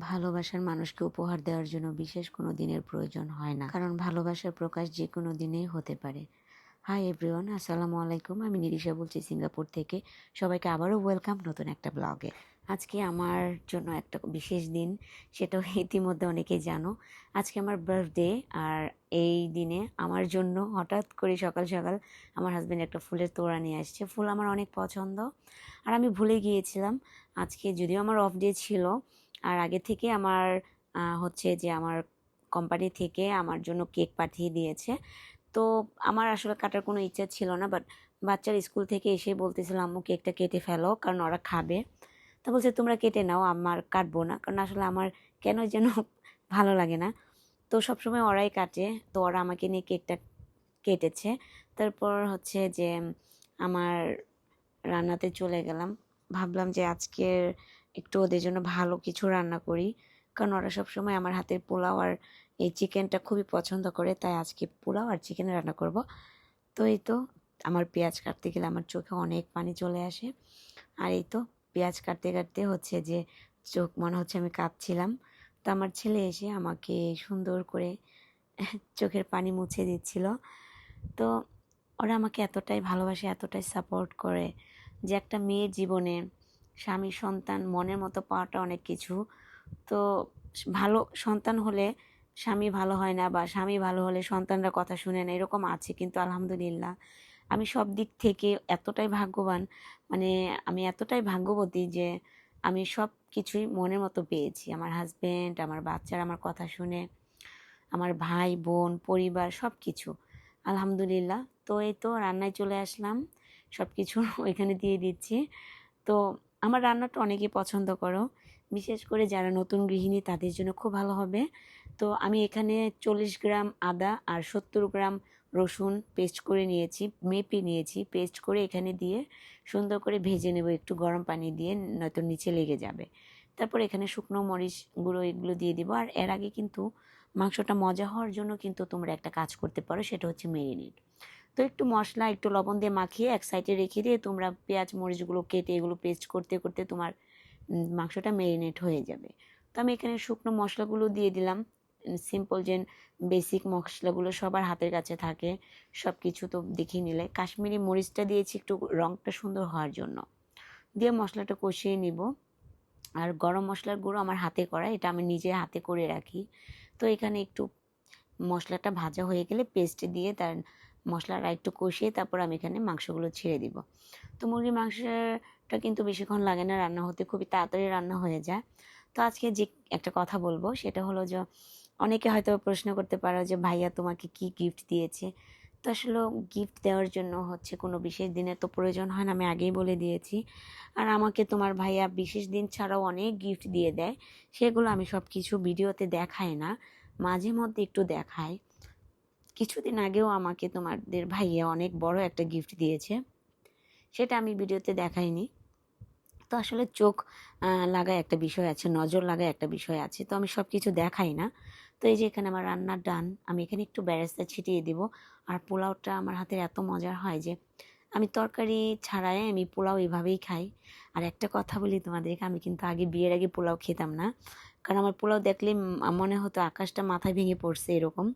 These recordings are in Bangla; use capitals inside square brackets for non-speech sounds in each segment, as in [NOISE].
ভালোবাসার মানুষকে উপহার দেওয়ার জন্য বিশেষ কোনো দিনের প্রয়োজন হয় না। কারণ ভালোবাসার প্রকাশ যে কোনো দিনেই হতে পারে। হাই এভরিওয়ান আসসালামু আলাইকুম। আমি নিরিশা বলছি সিঙ্গাপুর থেকে। সবাইকে আবারও ওয়েলকাম নতুন একটা ব্লগে আজকে আমার জন্য একটা বিশেষ দিন, সেটাও [LAUGHS] ইতিমধ্যে অনেকেই জানো। আজকে আমার বার্থডে আর এই দিনে আমার জন্য হঠাৎ করে সকাল সকাল আমার হাজব্যান্ড একটা ফুলের তোড়া নিয়ে আসছে। ফুল আমার অনেক পছন্দ। আর আমি ভুলে গিয়েছিলাম। আজকে যদিও আমার অফ ডে ছিল আর আগে থেকে আমার হচ্ছে যে আমার কোম্পানি থেকে আমার জন্য কেক পাঠিয়ে দিয়েছে। তো আমার আসলে কাটার কোনো ইচ্ছা ছিল না বাট বাচ্চার স্কুল থেকে এসে বলতেছিল, আম্মু কেকটা কেটে ফেলো, কারণ ওরা খাবে। তা বলছে, তোমরা কেটে নাও, আমার কাটবো না। কারণ আসলে আমার কেন যেন [LAUGHS] ভালো লাগে না। তো সবসময় ওরাই কাটে, তো ওরা আমাকে নিয়ে কেকটা কেটেছে। তারপর হচ্ছে যে, আমার রান্নাতে চলে গেলাম। ভাবলাম যে আজকের একটু ওদের জন্য ভালো কিছু রান্না করি। কারণ ওরা সবসময় আমার হাতের পোলাও আর এই চিকেনটা খুবই পছন্দ করে, তাই আজকে পোলাও আর চিকেন রান্না করব। তো এই তো, আমার পেঁয়াজ কাটতে গেলে আমার চোখে অনেক পানি চলে আসে। আর এই তো, পেঁয়াজ কাটতে কাটতে হচ্ছে যে চোখ মনে হচ্ছে আমি কাঁপছিলাম। তো আমার ছেলে এসে আমাকে সুন্দর করে চোখের পানি মুছে দিচ্ছিল। তো ওরা আমাকে এতটাই ভালোবাসে, এতটাই সাপোর্ট করে যে একটা মেয়ের জীবনে স্বামী সন্তান, মনের মতো পাওয়াটা অনেক কিছু। তো ভালো সন্তান হলে স্বামী ভালো হয় না বা স্বামী ভালো হলে সন্তানরা কথা শুনে না, এরকম আছে কিন্তু আলহামদুলিল্লাহ। আমি সব দিক থেকে এতটাই ভাগ্যবান মানে আমি এতটাই ভাগ্যবতী যে আমি সব কিছুই মনের মতো পেয়েছি। আমার হাজব্যান্ড আমার বাচ্চারা আমার কথা শুনে, আমার ভাই, বোন, পরিবার, সব কিছু। আলহামদুলিল্লাহ। তো এই তো রান্নায় চলে আসলাম সব কিছু [LAUGHS] ওইখানে দিয়ে দিচ্ছি। তো আমার রান্নাটা অনেকেই পছন্দ করো। বিশেষ করে যারা নতুন গৃহিণী তাদের জন্য খুব ভালো হবে। তো আমি এখানে চল্লিশ গ্রাম আদা আর সত্তর গ্রাম রসুন পেস্ট করে নিয়েছি, মেপে নিয়েছি। পেস্ট করে এখানে দিয়ে সুন্দর করে ভেজে নেব একটু গরম পানি দিয়ে, নয়তো নিচে লেগে যাবে। তারপর এখানে শুকনো মরিচ গুঁড়ো এগুলো দিয়ে দিব। আর এর আগে কিন্তু মাংসটা মজা হওয়ার জন্য কিন্তু তোমরা একটা কাজ করতে পারো, সেটা হচ্ছে মেরিনেট। তো একটু মশলা, একটু লবণ দিয়ে মাখিয়ে এক সাইডে রেখে দিয়ে তোমরা পেঁয়াজ, মরিচগুলো কেটে এগুলো পেস্ট করতে করতে তোমার মাংসটা মেরিনেট হয়ে যাবে। তো আমি এখানে শুকনো মশলাগুলো দিয়ে দিলাম। সিম্পল যে বেসিক মশলাগুলো সবার হাতের কাছে থাকে সব কিছু তো দেখে নিলে। কাশ্মীরি মরিচটা দিয়েছি একটু রঙটা সুন্দর হওয়ার জন্য। দিয়ে মশলাটা কষিয়ে নিব। আর গরম মশলার গুঁড়ো আমার হাতে করা, এটা আমি নিজে হাতে করে রাখি। তো এখানে একটু মশলাটা ভাজা হয়ে গেলে পেস্ট দিয়ে তার মশলাটা একটু কষিয়ে তারপর আমি এখানে মাংসগুলো ছেড়ে দিব। তো মুরগির মাংসটা কিন্তু বেশিক্ষণ লাগে না, রান্না হতে খুবই তাড়াতাড়ি রান্না হয়ে যায়। তো আজকে যে একটা কথা বলব সেটা হলো যে, অনেকে হয়তো প্রশ্ন করতে পারো যে, ভাইয়া, তোমাকে কি গিফট দিয়েছে? তো আসলে গিফট দেওয়ার জন্য হচ্ছে কোনো বিশেষ দিনের তো প্রয়োজন হয় না, আমি আগেই বলে দিয়েছি। আর আমাকে তোমার ভাইয়া বিশেষ দিন ছাড়াও অনেক গিফট দিয়ে দেয়। সেগুলো আমি সব কিছু ভিডিওতে দেখাই না, মাঝে মধ্যে একটু দেখাই কিছুদিন আগেও আমাকে তোমাদের ভাইয়া অনেক বড় একটা গিফট দিয়েছে। সেটা আমি ভিডিওতে দেখাইনি। তো আসলে চোখ লাগায় একটা বিষয় আছে, নজর লাগায় একটা বিষয় আছে। তো আমি সব কিছু দেখাই না। তো এই যে এখানে আমার রান্নার ডান, আমি এখানে একটু ব্যারেস্তা ছিটিয়ে দিব। আর পোলাওটা আমার হাতের এত মজার হয় যে, আমি তরকারি ছাড়াই আমি পোলাও এভাবেই খাই। আর একটা কথা বলি তোমাদেরকে, আমি কিন্তু আগে বিয়ের আগে পোলাও খেতাম না। কারণ আমার পোলাও দেখলে মনে হতো আকাশটা মাথায় ভেঙে পড়ছে এরকম।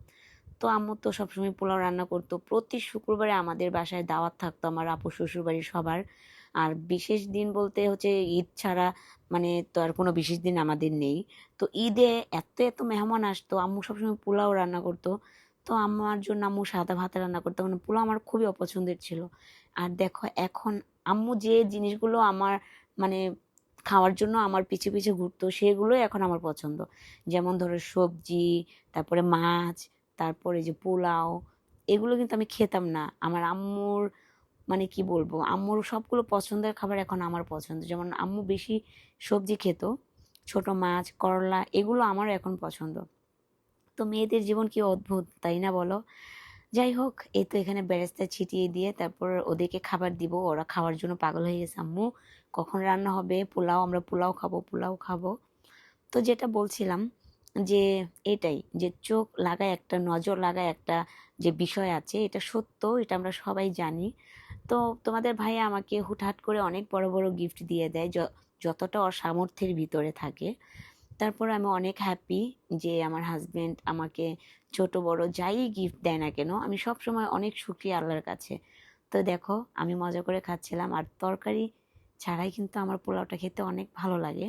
তো আম্মু তো সবসময় পোলাও রান্না করতো। প্রতি শুক্রবারে আমাদের বাসায় দাওয়াত থাকতো আমার আপু শ্বশুরবাড়ির সবার। আর বিশেষ দিন বলতে হচ্ছে ঈদ ছাড়া মানে তো আর কোনো বিশেষ দিন আমাদের নেই। তো ঈদে এত এত মেহমান আসতো, আম্মু সবসময় পোলাও রান্না করতো। তো আমার জন্য আম্মু সাদা ভাত রান্না করতো মানে পোলাও আমার খুবই অপছন্দের ছিল। আর দেখো এখন আম্মু যে জিনিসগুলো আমার মানে খাওয়ার জন্য আমার পিছে পিছে ঘুরতো, সেগুলোই এখন আমার পছন্দ। যেমন ধরো সবজি, তারপরে মাছ তারপরে যে পোলাও, এগুলো কিন্তু আমি খেতাম না। আমার আম্মুর মানে কি বলব, আম্মুর সবগুলো পছন্দের খাবার এখন আমার পছন্দ। যেমন আম্মু বেশি সবজি খেত, ছোট মাছ, করলা, এগুলো আমারও এখন পছন্দ। তো মেয়েদের জীবন কি অদ্ভুত, তাই না বলো? যাই হোক, এই তো এখানে বেরেস্তা ছিটিয়ে দিয়ে তারপর ওদেরকে খাবার দিব। ওরা খাওয়ার জন্য পাগল হয়ে গেছে আম্মু। কখন রান্না হবে? পোলাও, আমরা পোলাও খাব পোলাও খাব। তো যেটা বলছিলাম যে এটাই, যে চোখ লাগায় একটা, নজর লাগায় একটা যে বিষয় আছে, এটা সত্য, এটা আমরা সবাই জানি। তো তোমাদের ভাই আমাকে হুটহাট করে অনেক বড় বড় গিফট দিয়ে দেয় যতটা ওর সামর্থ্যের ভিতরে থাকে। তারপর আমি অনেক হ্যাপি যে আমার হাজব্যান্ড আমাকে ছোট, বড় যাই গিফট দেয় না কেন, আমি সব সময় অনেক সুখী আল্লাহর কাছে। তো দেখো, আমি মজা করে খাচ্ছিলাম, আর তরকারি ছাড়াই কিন্তু আমার পোলাওটা খেতে অনেক ভালো লাগে।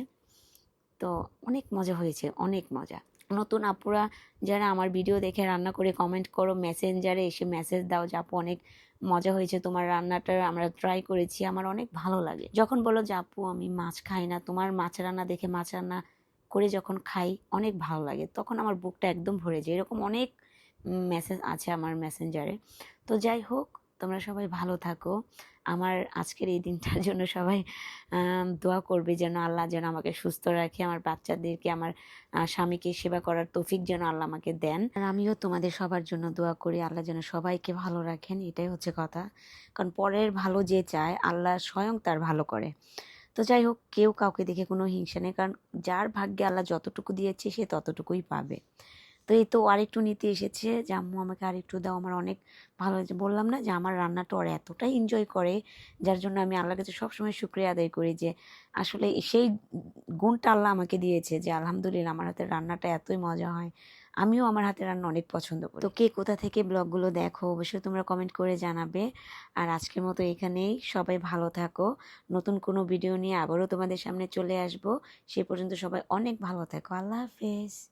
তো অনেক মজা হয়েছে, অনেক মজা। নতুন আপুরা যারা আমার ভিডিও দেখে রান্না করে কমেন্ট করো মেসেঞ্জারে এসে মেসেজ দাও যে, আপু, অনেক মজা হয়েছে তোমার রান্নাটা, আমরা ট্রাই করেছি, আমার অনেক ভালো লাগে। যখন বলো যে, আপু, আমি মাছ খাই না, তোমার মাছ রান্না দেখে মাছ রান্না করে যখন খাই, অনেক ভালো লাগে। তখন আমার বুকটা একদম ভরে যায়, এরকম অনেক মেসেজ আছে আমার মেসেঞ্জারে তো যাই হোক তোমরা সবাই ভালো থাকো। আমার আজকের এই দিনটার জন্য সবাই দোয়া করবে যেন আল্লাহ যেন আমাকে সুস্থ রাখে, আমার বাচ্চাদেরকে, আমার স্বামীকে সেবা করার তৌফিক যেন আল্লাহ আমাকে দেন। আর আমিও তোমাদের সবার জন্য দোয়া করি, আল্লাহ যেন সবাইকে ভালো রাখেন, এটাই হচ্ছে কথা। কারণ পরের ভালো যে চায়, আল্লাহ স্বয়ং তার ভালো করে। তো যাই হোক, কেউ কাউকে দেখে কোনো হিংসা নেই, কারণ যার ভাগ্যে আল্লাহ যতটুকু দিয়েছে, সে ততটুকুই পাবে। তো এই তো আরেকটু নিতে এসেছে যে, আম্মু আমাকে আরেকটু দাও, আমার অনেক ভালো হয়েছে। বললাম না যে, আমার রান্নাটা ওরা এতটাই এনজয় করে, যার জন্য আমি আল্লাহর কাছে সবসময় শুক্রিয়া আদায় করি যে, আসলে সেই গুণটা আল্লাহ আমাকে দিয়েছে যে, আলহামদুলিল্লাহ আমার হাতের রান্নাটা এতই মজা হয়। আমিও আমার হাতের রান্না অনেক পছন্দ করি। তো কে কোথা থেকে ব্লগগুলো দেখো, অবশ্যই তোমরা কমেন্ট করে জানাবে। আর আজকের মতো এখানেই, সবাই ভালো থাকো। নতুন কোনো ভিডিও নিয়ে আবারও তোমাদের সামনে চলে আসব। সে পর্যন্ত সবাই অনেক ভালো থাকো। আল্লাহ হাফেজ।